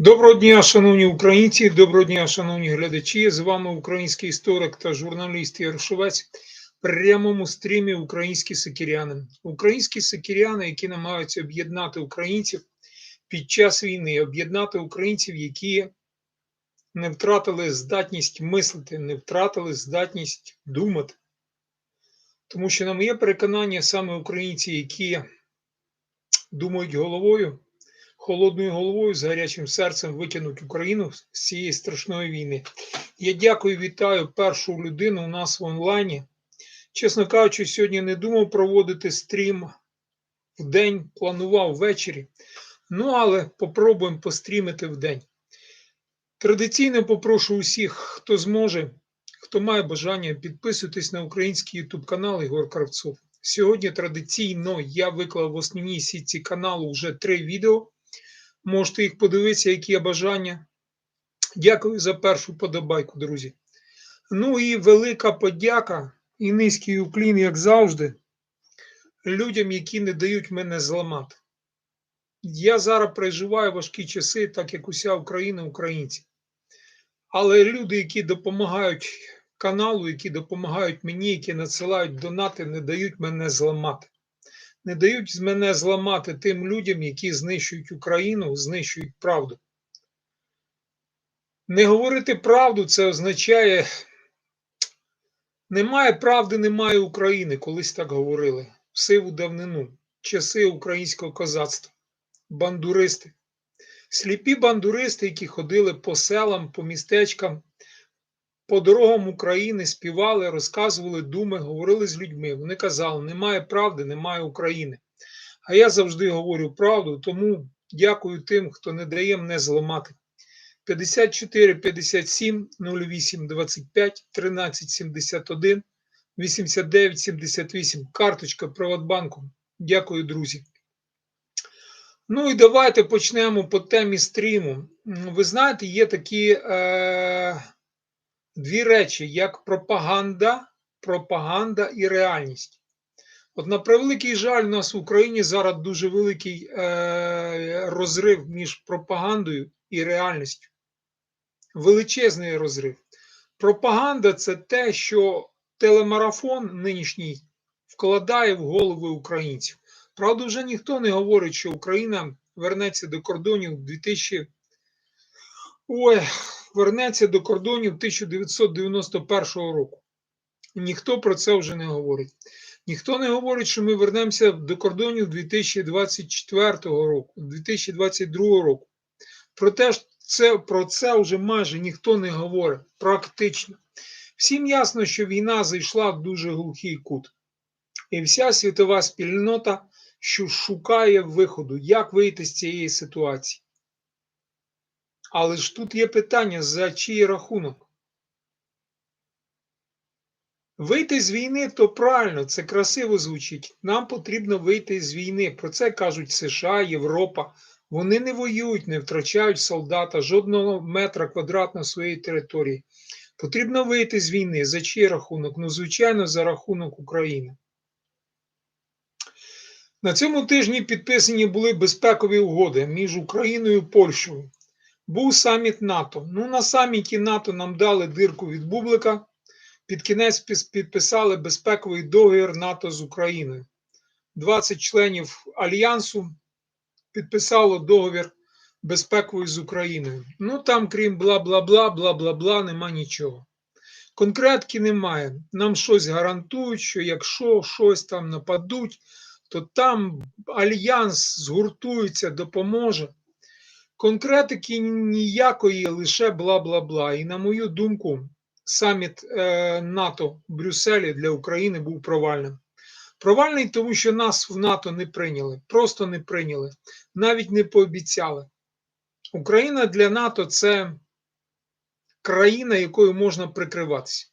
Доброго дня, шановні українці, доброго дня, шановні глядачі. З вами український історик та журналіст Ярошовець в прямому стрімі Українські сикіряни. Українські сикіряни, які намагаються об'єднати українців під час війни, об'єднати українців, які не втратили здатність мислити, не втратили здатність думати. Тому що, на моє переконання, саме українці, які думають головою, холодною головою, з гарячим серцем витягнуть Україну з цієї страшної війни. Я дякую, вітаю першу людину у нас в онлайні. Чесно кажучи, сьогодні не думав проводити стрім в день, планував ввечері. Ну, але попробуємо пострімити в день. Традиційно попрошу усіх, хто зможе, хто має бажання, підписуйтесь на український YouTube канал Ігор Кравцов. Сьогодні традиційно я виклав в основній сітці каналу вже три відео. Можете їх подивитися, які є бажання. Дякую за першу подобайку, друзі. Ну і велика подяка і низький уклін, як завжди, людям, які не дають мене зламати. Я зараз переживаю важкі часи, так як уся Україна, українці. Але люди, які допомагають каналу, які допомагають мені, які надсилають донати, не дають мене зламати. Не дають мене зламати тим людям, які знищують Україну, знищують правду. Не говорити правду це означає, немає правди, немає України. Колись так говорили. В сиву давнину, часи українського козацтва, бандуристи. Сліпі бандуристи, які ходили по селам, по містечкам, по дорогам України, співали, розказували думи, говорили з людьми. Вони казали, немає правди, немає України. А я завжди говорю правду, тому дякую тим, хто не дає мене зламати. 54 57 08 25 13 71 89 78. Карточка Приватбанку. Дякую, друзі. Ну і давайте почнемо по темі стріму. Ви знаєте, є такі е, дві речі: як пропаганда, пропаганда і реальність. От на превеликий жаль, у нас в Україні зараз дуже великий е, розрив між пропагандою і реальністю. Величезний розрив. Пропаганда це те, що телемарафон нинішній вкладає в голови українців. Правда, вже ніхто не говорить, що Україна вернеться до кордонів 2000... Ой, вернеться до кордонів 1991 року. Ніхто про це вже не говорить. Ніхто не говорить, що ми вернемося до кордонів 2024 року, 2022 року. Проте це, про це вже майже ніхто не говорить практично. Всім ясно, що війна зайшла в дуже глухий кут. І вся світова спільнота що шукає виходу, як вийти з цієї ситуації. Але ж тут є питання, за чий рахунок. Вийти з війни то правильно, це красиво звучить. Нам потрібно вийти з війни. Про це кажуть США, Європа. Вони не воюють, не втрачають солдата, жодного метра квадратного своєї території. Потрібно вийти з війни. За чий рахунок? Ну, звичайно, за рахунок України. На цьому тижні підписані були безпекові угоди між Україною і Польщею. Був саміт НАТО. Ну, на саміті НАТО нам дали дирку від Бублика. Під кінець підписали безпековий договір НАТО з Україною. 20 членів Альянсу підписало договір безпековий з Україною. Ну там, крім бла бла бла, бла бла бла, нема нічого. Конкретки немає. Нам щось гарантують, що якщо щось там нападуть то там альянс згуртується, допоможе. Конкретики ніякої, лише бла бла бла. І, на мою думку, саміт е, НАТО в Брюсселі для України був провальним. Провальний, тому що нас в НАТО не прийняли, просто не прийняли, навіть не пообіцяли. Україна для НАТО це країна, якою можна прикриватися.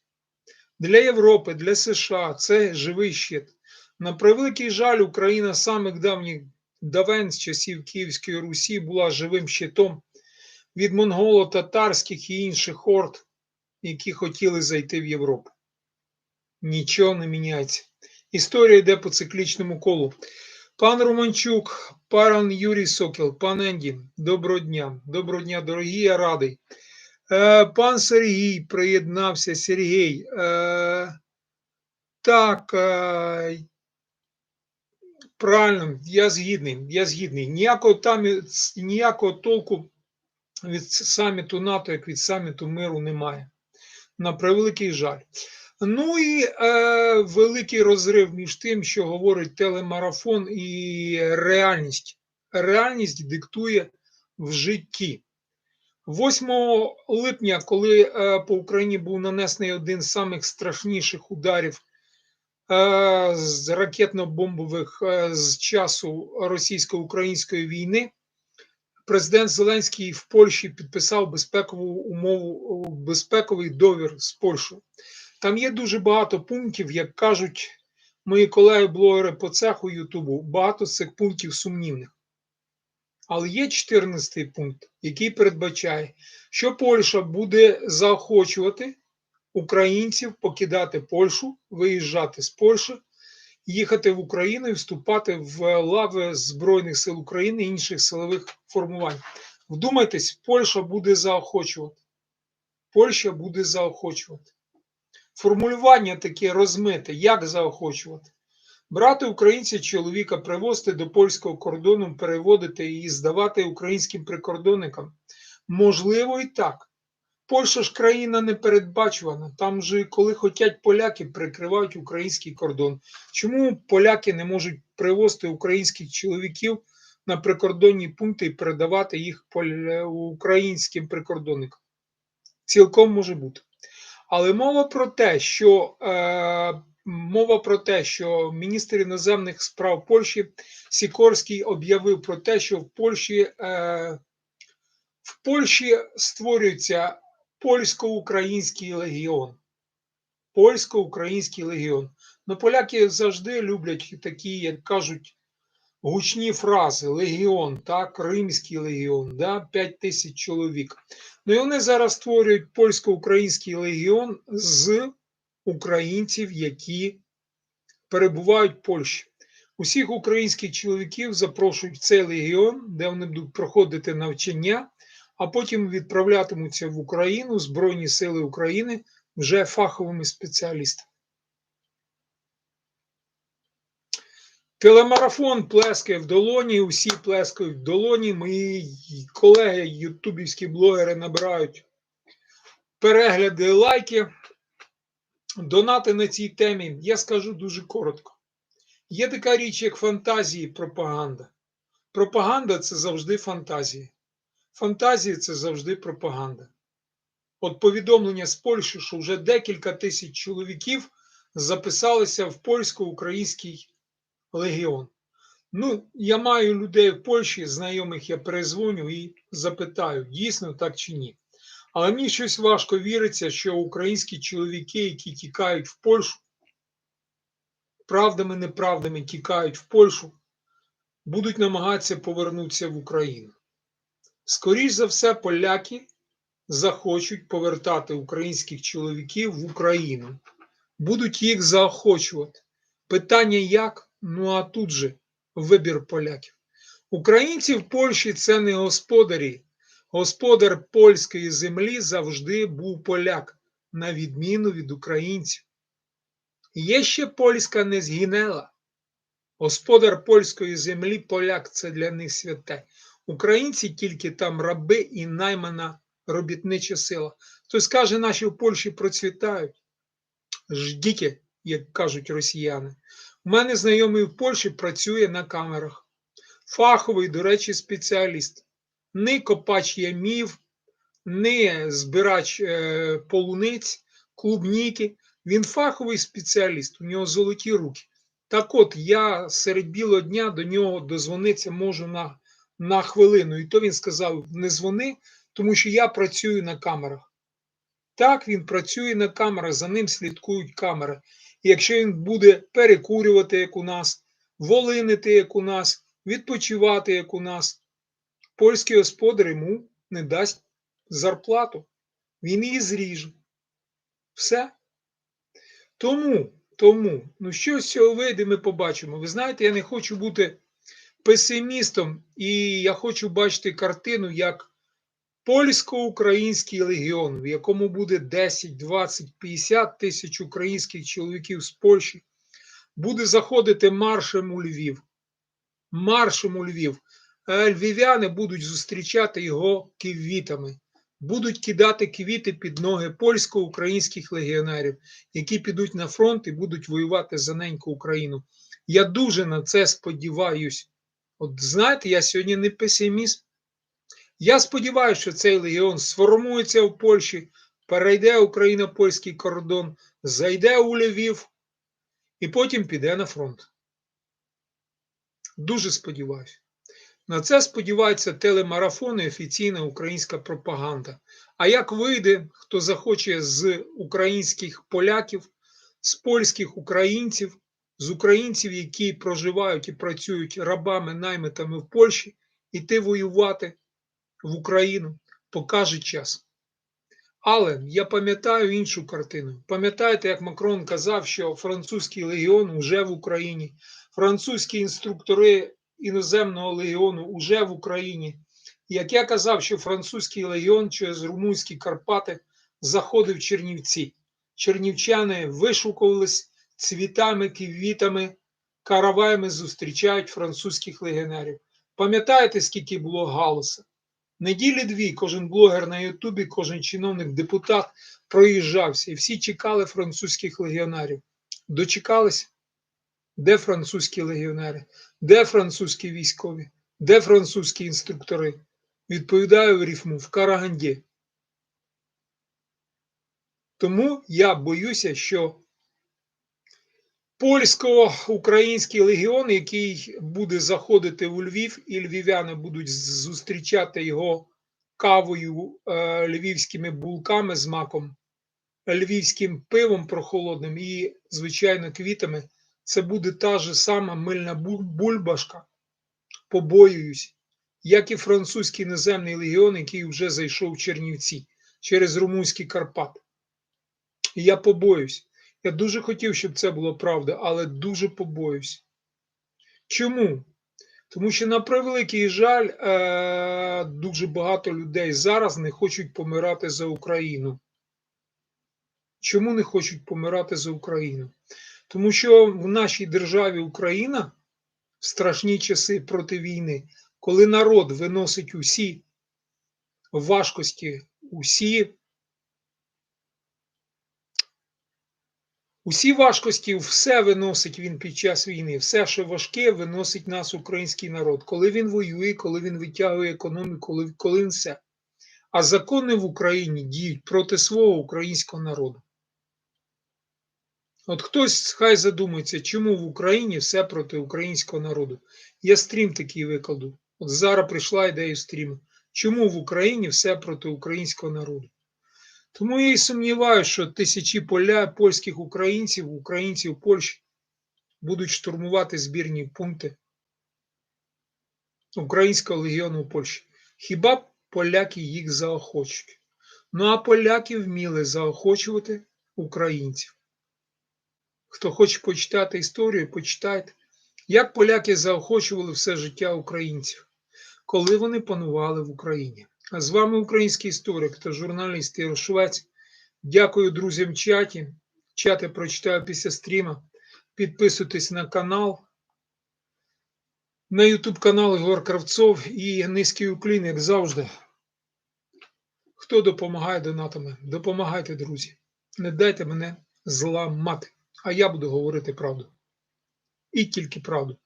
Для Європи, для США це живий щит. На превеликий жаль, Україна з самих давніх давен з часів Київської Русі була живим щитом від монголо-татарських і інших орд, які хотіли зайти в Європу. Нічого не міняється. Історія йде по циклічному колу. Пан Романчук, пан Юрій Сокіл, пан Енді, доброго дня. Доброго дня, дорогі, я радий. Е, пан Сергій приєднався. Сергій. Е, так, е, правильно, я згідний. Я згідний. Ніякого там ніякого толку від саміту НАТО, як від саміту миру, немає. На превеликий жаль. Ну і е, великий розрив між тим, що говорить телемарафон, і реальність. Реальність диктує в житті. 8 липня, коли е, по Україні був нанесений один з самих страшніших ударів з ракетно-бомбових е, з часу російсько-української війни, президент Зеленський в Польщі підписав безпекову умову, безпековий довір з Польщею. Там є дуже багато пунктів, як кажуть мої колеги-блогери по цеху Ютубу, багато з цих пунктів сумнівних. Але є 14 пункт, який передбачає, що Польща буде заохочувати українців покидати Польщу, виїжджати з Польщі, їхати в Україну і вступати в лави Збройних сил України і інших силових формувань. Вдумайтесь, Польща буде заохочувати. Польща буде заохочувати. Формулювання таке розмите, як заохочувати. Брати українця чоловіка, привозити до польського кордону, переводити і здавати українським прикордонникам. Можливо, і так. Польща ж країна не передбачувана. Там же, коли хотять поляки, прикривають український кордон. Чому поляки не можуть привозити українських чоловіків на прикордонні пункти і передавати їх українським прикордонникам? Цілком може бути. Але мова про те, що е, мова про те, що міністр іноземних справ Польщі Сікорський об'явив про те, що в Польщі е, в Польщі створюється польсько-український легіон. Польсько-український легіон. Ну, поляки завжди люблять такі, як кажуть, гучні фрази: Легіон, так, Римський легіон, да, 5 тисяч чоловік. Ну і вони зараз створюють польсько-український легіон з українців, які перебувають в Польщі. Усіх українських чоловіків запрошують в цей легіон, де вони будуть проходити навчання, а потім відправлятимуться в Україну Збройні Сили України вже фаховими спеціалістами. Телемарафон плескає в долоні, усі плескають в долоні. Мої колеги, ютубівські блогери набирають перегляди, лайки, донати на цій темі. Я скажу дуже коротко. Є така річ, як фантазії пропаганда. Пропаганда це завжди фантазії. Фантазії це завжди пропаганда. От повідомлення з Польщі, що вже декілька тисяч чоловіків записалися в польсько-український легіон. Ну, я маю людей в Польщі, знайомих я перезвоню і запитаю, дійсно так чи ні. Але мені щось важко віриться, що українські чоловіки, які тікають в Польщу, правдами, неправдами тікають в Польщу, будуть намагатися повернутися в Україну. Скоріше за все, поляки захочуть повертати українських чоловіків в Україну, будуть їх заохочувати. Питання як? Ну а тут же вибір поляків. Українці в Польщі це не господарі. Господар польської землі завжди був поляк, на відміну від українців. Є ще польська не згинела. Господар польської землі поляк це для них святе. Українці тільки там раби і наймана робітнича сила. Хтось скаже, наші в Польщі процвітають. Ждіть, як кажуть росіяни. У мене знайомий в Польщі працює на камерах. Фаховий, до речі, спеціаліст. Не копач ямів, не збирач е, полуниць, клубніки. Він фаховий спеціаліст, у нього золоті руки. Так от, я серед білого дня до нього дозвонитися можу на, на хвилину. І то він сказав: не дзвони, тому що я працюю на камерах. Так, він працює на камерах, за ним слідкують камери. І якщо він буде перекурювати, як у нас, волинити, як у нас, відпочивати, як у нас, польський господар йому не дасть зарплату. Він її зріже. Все. Тому, тому, ну що з цього вийде, ми побачимо. Ви знаєте, я не хочу бути песимістом, і я хочу бачити картину як польсько-український легіон, в якому буде 10, 20, 50 тисяч українських чоловіків з Польщі, буде заходити маршем у Львів. Маршем у Львів. Е, Львів'яни будуть зустрічати його квітами, будуть кидати квіти під ноги польсько-українських легіонерів, які підуть на фронт і будуть воювати за неньку Україну. Я дуже на це сподіваюсь. От знаєте, я сьогодні не песиміст. Я сподіваюся, що цей легіон сформується в Польщі, перейде Україно-польський кордон, зайде у Львів і потім піде на фронт. Дуже сподіваюся. На це сподіваються телемарафони і офіційна українська пропаганда. А як вийде, хто захоче з українських поляків, з польських українців, з українців, які проживають і працюють рабами, наймитами в Польщі, іти воювати в Україну, покаже час. Але я пам'ятаю іншу картину. Пам'ятаєте, як Макрон казав, що французький легіон вже в Україні, французькі інструктори іноземного легіону вже в Україні. Як я казав, що французький легіон через румунські Карпати заходив в Чернівці. Чернівчани вишукувались цвітами, квітами, караваями зустрічають французьких легіонерів. Пам'ятаєте, скільки було галуса? Неділі дві кожен блогер на Ютубі, кожен чиновник, депутат проїжджався, і всі чекали французьких легіонерів. Дочекалися? Де французькі легіонери? Де французькі військові? Де французькі інструктори? Відповідаю в рифму в Караганді. Тому я боюся, що польсько-український легіон, який буде заходити у Львів, і львів'яни будуть зустрічати його кавою, е, львівськими булками з маком, львівським пивом прохолодним і, звичайно, квітами. Це буде та ж сама мильна бульбашка, побоююсь, як і французький наземний легіон, який вже зайшов в Чернівці через Румунський Карпат. Я побоюсь. Я дуже хотів, щоб це було правда, але дуже побоюсь. Чому? Тому що, на превеликий жаль, е, дуже багато людей зараз не хочуть помирати за Україну. Чому не хочуть помирати за Україну? Тому що в нашій державі Україна в страшні часи проти війни, коли народ виносить усі важкості, усі Усі важкості, все виносить він під час війни, все, що важке, виносить нас український народ, коли він воює, коли він витягує економіку, коли, коли він все. А закони в Україні діють проти свого українського народу. От хтось хай задумається, чому в Україні все проти українського народу. Я стрім такий викладу. От зараз прийшла ідея стріму. Чому в Україні все проти українського народу? Тому я і сумніваюся, що тисячі поля польських українців, українців Польщі будуть штурмувати збірні пункти Українського легіону у Польщі. Хіба поляки їх заохочують? Ну а поляки вміли заохочувати українців. Хто хоче почитати історію, почитайте, як поляки заохочували все життя українців, коли вони панували в Україні. З вами український історик та журналіст Ігор Швець. Дякую друзям в чаті. Чати прочитаю після стріма. Підписуйтесь на канал. На YouTube канал Ігор Кравцов і низький уклін, як завжди. Хто допомагає донатами? Допомагайте, друзі. Не дайте мене зламати. А я буду говорити правду. І тільки правду.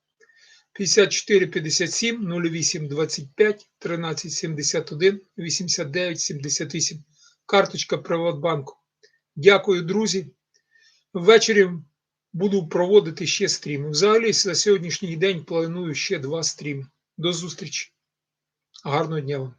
54 57 08 25 13 71 89 78. Карточка Приватбанку. Дякую, друзі. Ввечері буду проводити ще стріми. Взагалі, за сьогоднішній день планую ще два стріми. До зустрічі. Гарного дня вам.